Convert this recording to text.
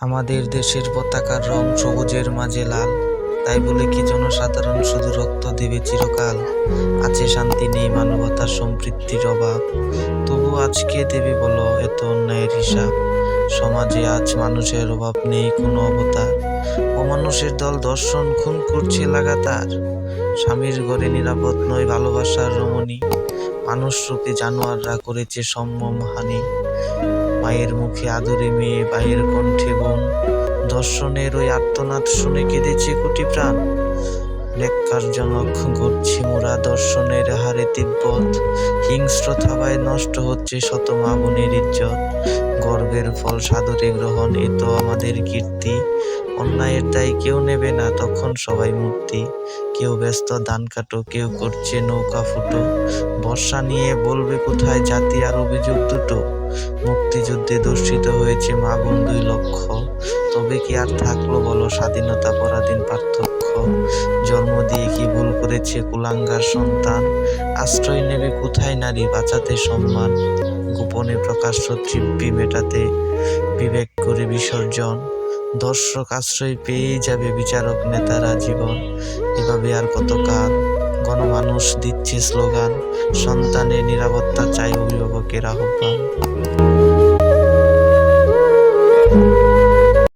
আমাদের দেশের পতাকার রং সবুজের মাঝে লাল। তাই বলে কি জনসাধারণ শুধু রক্ত দেবে চিরকাল? আছে শান্তি নেই মানবতার সম্পৃক্তির অভাব। তবু আজকে দেবে বলো এত অন্যায়ের হিসাব? সমাজে আজ মানুষের অভাব নেই কোনো অবতার। অমানুষের দল দর্শন খুন করছে লাগাতার। স্বামীর ঘরে নিরাপদ নয় ভালোবাসার রমণী। মানুষ রূপে জানোয়াররা করেছে সম্যম হানি। মায়ের মুখে আদরে মেয়ে, ভাইয়ের কণ্ঠে বোন দর্শনের ওই আর্তনাদ শুনে কেঁদেছে কোটি প্রাণ। ন্যাক্কারজনক ঘটছে মোরা দর্শনের হারে তিব্বত। হিংস্র থাবায় নষ্ট হচ্ছে শত মা বোনের ইজ্জত। গর্বের ফল সাদরে গ্রহণ, এ তো আমাদের কীর্তি। অন্যায়ের দায় কেউ নেবে না, তখন সবাই মূর্তি কেউ ব্যস্ত দান কাটো, কেউ করছে নৌকা ফুটো। বর্ষা নিয়ে বলবে কোথায় জাতি আর অভিযোগ দুটো। মুক্তিযুদ্ধে দর্শিত হয়েছে মা বোন দুই লক্ষ। তবে কি আর থাকল বলো স্বাধীনতা পরাধীন পার্থক্য? জন্ম দিয়ে কি ভুল করেছে কুলাঙ্গার সন্তান? আশ্রয় নেবে কোথায় নারী বাঁচাতে সম্মান? গোপনে প্রকাশ্য তৃপ্তি মেটাতে বিবেক করে বিসর্জন। দর্শক আশ্রয় পেয়েই যাবে বিচারক নেতারা জীবন। এভাবে আর কতকাল? গণমানুষ দিচ্ছে স্লোগান, সন্তানের নিরাপত্তা চাই অভিভাবকের আহ্বান।